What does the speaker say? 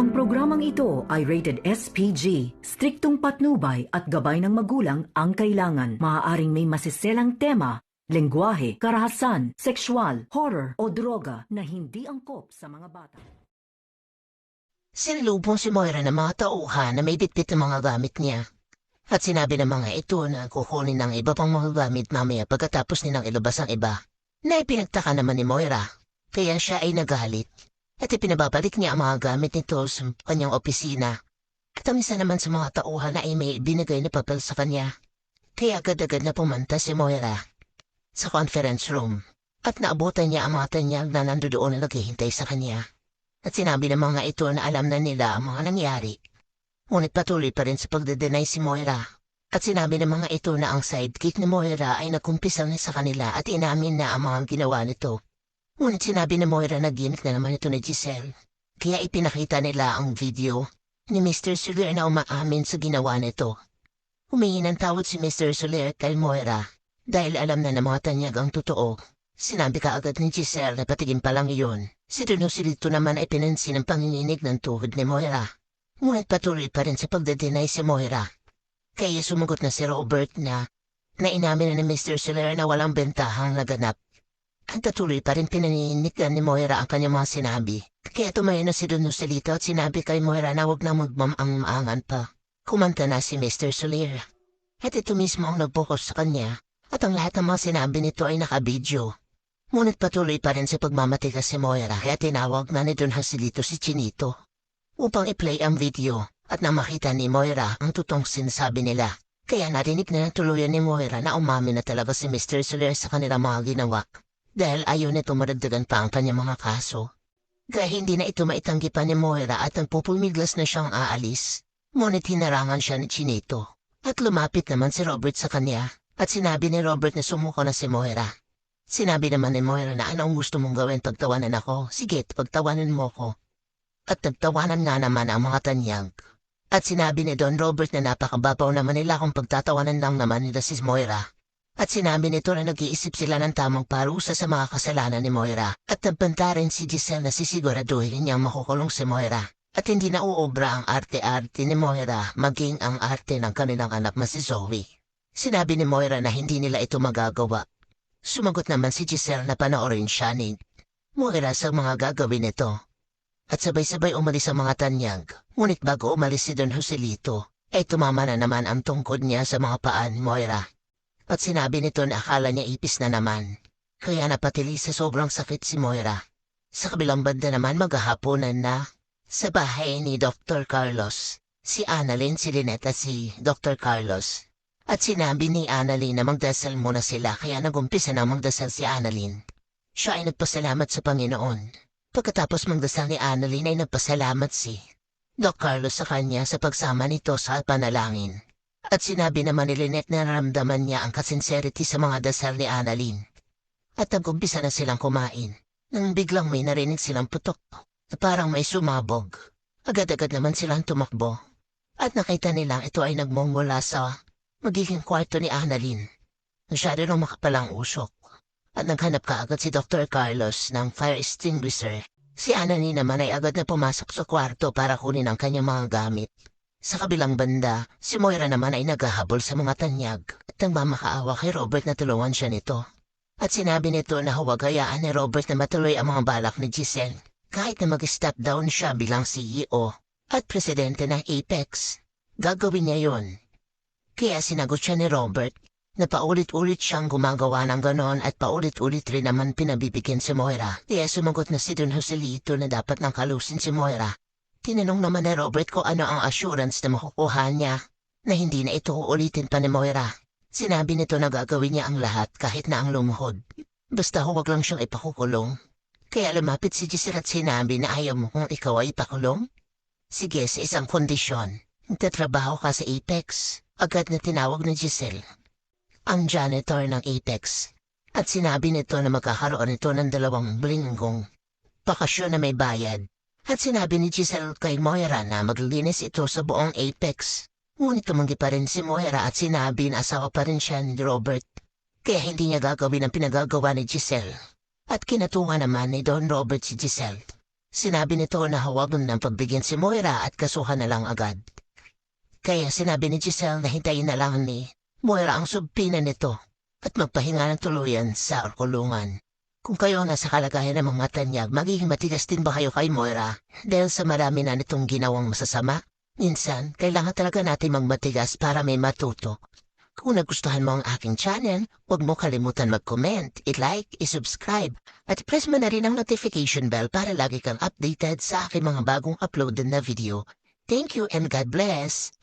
Ang programang ito ay rated SPG. Striktong patnubay at gabay ng magulang ang kailangan. Maaaring may masiselang tema, lengguwahe, karahasan, sexual, horror o droga na hindi angkop sa mga bata. Sinalubong si Moira ng mga tauhan na may bitbit ng mga gamit niya. At sinabi ng mga ito na kukunin ng iba pang mga gamit mamaya pagkatapos nilang ilabas ang iba. Na ipinagtaka naman ni Moira, kaya siya ay nagalit. At ipinababalik niya ang mga gamit nito sa kanyang opisina. At ang isa naman sa mga tauhan na ay may binigay na papel sa kanya. Kaya agad-agad na pumunta si Moira sa conference room. At naabutan niya ang mga tanyag na nandoon na naghihintay sa kanya. At sinabi ng mga ito na alam na nila ang mga nangyari. Ngunit patuloy pa rin sa pagdedenay si Moira. At sinabi ng mga ito na ang sidekick ni Moira ay nagkumpisal na sa kanila at inamin na ang mga ginawa nito. Ngunit sinabi ni Moira na ginik na naman ito ni Giselle. Kaya ipinakita nila ang video ni Mr. Soler na umaamin sa ginawa nito. Humingi ng tawad si Mr. Soler kay Moira dahil alam na ng mga tanyag ang totoo. Sinabi ka agad ni Giselle na patigin pa lang iyon. Si Dono Silito naman ay pinansin ang panginginig ng tuhod ni Moira. Ngunit patuloy pa rin sa pagdedenay si Moira. Kaya sumagot na si Robert na na inamin na ni Mr. Soler na walang bentahang naganap. At patuloy pa rin pinaninigan ni Moira ang kanyang mga sinabi. Kaya tumayo na si Dono Silito at sinabi kay Moira na huwag na magmamang pa. Kumanta na si Mr. Soler. At ito mismo ang nagpokus sa kanya. At ang lahat ng mga sinabi nito ay nakabidyo. Ngunit patuloy pa rin sa pagmamatigas si Moira kaya tinawag na ni Don Hasilito si Chinito upang i-play ang video at na makita ni Moira ang totoong sinasabi nila. Kaya narinig na tuluyan ni Moira na umamin na talaga si Mr. Soler sa kanilang mga ginawa dahil ayaw nito maragdagan pa ang kanyang mga kaso. Kaya hindi na ito maitanggi pa ni Moira at ang pupumiglas na siyang aalis. Ngunit hinarangan siya ni Chinito at lumapit naman si Robert sa kanya at sinabi ni Robert na sumuko na si Moira. Sinabi naman ni Moira na anong gusto mong gawin pagtawanan ako. Sige, pagtawanan mo ko. At nagtawanan nga naman ang mga tanyag. At sinabi ni Don Robert na napakababaw naman nila kung pagtatawanan lang naman nila si Moira. At sinabi nito na nag-iisip sila ng tamang parusa sa mga kasalanan ni Moira. At nagbanta rin si Giselle na sisiguraduhin niyang makukulong si Moira. At hindi na uobra ang arte-arte ni Moira maging ang arte ng kanilang anak na si Zoe. Sinabi ni Moira na hindi nila ito magagawa Sumagot naman si Giselle na panoorin siya ni Moira sa mga gagawin nito. At sabay-sabay umalis ang mga tanyag. Ngunit bago umalis si Don Joselito, ay tumama na naman ang tungkod niya sa mga paan Moira. At sinabi nito na akala niya ipis na naman. Kaya napatili sa sobrang sakit si Moira. Sa kabilang banda naman maghahaponan na sa bahay ni Dr. Carlos. Si Annalyn, si Lynette at si Dr. Carlos at sinabi ni Annalyn na magdasal muna sila kaya nagumpisa na magdasal si Annalyn. Siya ay nagpasalamat sa Panginoon. Pagkatapos magdasal ni Annalyn ay nagpasalamat si Doc Carlos sa kanya sa pagsama nito sa panalangin. At sinabi naman ni Lynette na naramdaman niya ang kasincerity sa mga dasal ni Annalyn. At nagumpisa na silang kumain. Nang biglang may narinig silang putok na parang may sumabog. Agad-agad naman silang tumakbo. At nakita nilang ito ay nagmumula sa magiging kwarto ni Annalyn. Masyado nang makapalang usok. At naghanap ka agad si Dr. Carlos ng fire extinguisher. Si Annalyn naman ay agad na pumasok sa kwarto para kunin ang kanyang mga gamit. Sa kabilang banda, si Moira naman ay naghahabol sa mga tanyag at nang mamakaawa kay Robert na tulungan siya nito. At sinabi nito na huwag hayaan ni Robert na matuloy ang mga balak ni Giselle kahit na mag-step down siya bilang CEO at presidente ng Apex. Gagawin niya yon kaya sinagot siya ni Robert na paulit-ulit siyang gumagawa ng ganon at paulit-ulit rin naman pinabibigyan si Moira. Kaya sumagot na si Don Joselito na dapat nang kalusin si Moira. Tinanong naman ni Robert kung ano ang assurance na makukuha niya na hindi na ito uulitin pa ni Moira. Sinabi nito na gagawin niya ang lahat kahit na ang lumuhod. Basta huwag lang siyang ipakukulong. Kaya lumapit si Giselle at sinabi na ayaw mo kung ikaw ay ipakulong. Sige, sa isang kondisyon. Nagtatrabaho ka sa Apex. Agad na tinawag ni Giselle ang janitor ng Apex at sinabi nito na magkakaroon ito ng dalawang linggong bakasyon na may bayad. At sinabi ni Giselle kay Moira na maglilinis ito sa buong Apex. Ngunit tumanggi pa rin si Moira at sinabi na asawa pa rin siya ni Robert. Kaya hindi niya gagawin ang pinagagawa ni Giselle. At kinatunga naman ni Don Robert si Giselle. Sinabi nito na huwag ng pagbigyan si Moira at kasuhan na lang agad. Kaya sinabi ni Giselle na hintayin na lang ni Moira ang subpina nito at magpahinga ng tuluyan sa kulungan. Kung kayo nasa kalagayan ng mga tanyag, magiging matigas din ba kayo kay Moira? Dahil sa marami na nitong ginawang masasama, minsan kailangan talaga natin magmatigas para may matuto. Kung nagustuhan mo ang aking channel, huwag mo kalimutan mag-comment, i-like, i-subscribe, at press mo na rin ang notification bell para lagi kang updated sa aking mga bagong uploaded na video. Thank you and God bless!